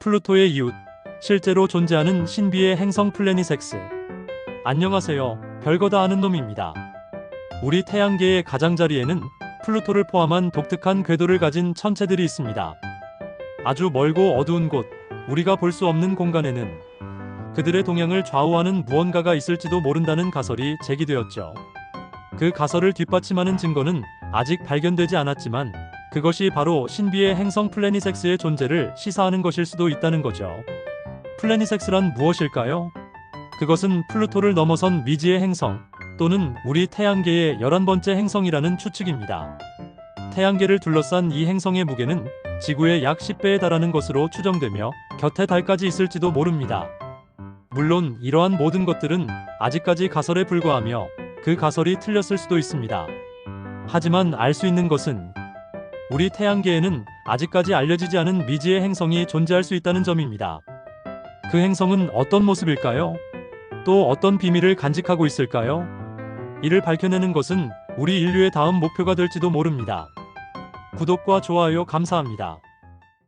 플루토의 이웃, 실제로 존재하는 신비의 행성 플래닛엑스. 안녕하세요. 별거 다 아는 놈입니다. 우리 태양계의 가장자리에는 플루토를 포함한 독특한 궤도를 가진 천체들이 있습니다. 아주 멀고 어두운 곳, 우리가 볼 수 없는 공간에는 그들의 동향을 좌우하는 무언가가 있을지도 모른다는 가설이 제기되었죠. 그 가설을 뒷받침하는 증거는 아직 발견되지 않았지만 그것이 바로 신비의 행성 플래닛엑스의 존재를 시사하는 것일 수도 있다는 거죠. 플래닛엑스란 무엇일까요? 그것은 플루토를 넘어선 미지의 행성 또는 우리 태양계의 11번째 행성이라는 추측입니다. 태양계를 둘러싼 이 행성의 무게는 지구의 약 10배에 달하는 것으로 추정되며 곁에 달까지 있을지도 모릅니다. 물론 이러한 모든 것들은 아직까지 가설에 불과하며 그 가설이 틀렸을 수도 있습니다. 하지만 알 수 있는 것은 우리 태양계에는 아직까지 알려지지 않은 미지의 행성이 존재할 수 있다는 점입니다. 그 행성은 어떤 모습일까요? 또 어떤 비밀을 간직하고 있을까요? 이를 밝혀내는 것은 우리 인류의 다음 목표가 될지도 모릅니다. 구독과 좋아요 감사합니다.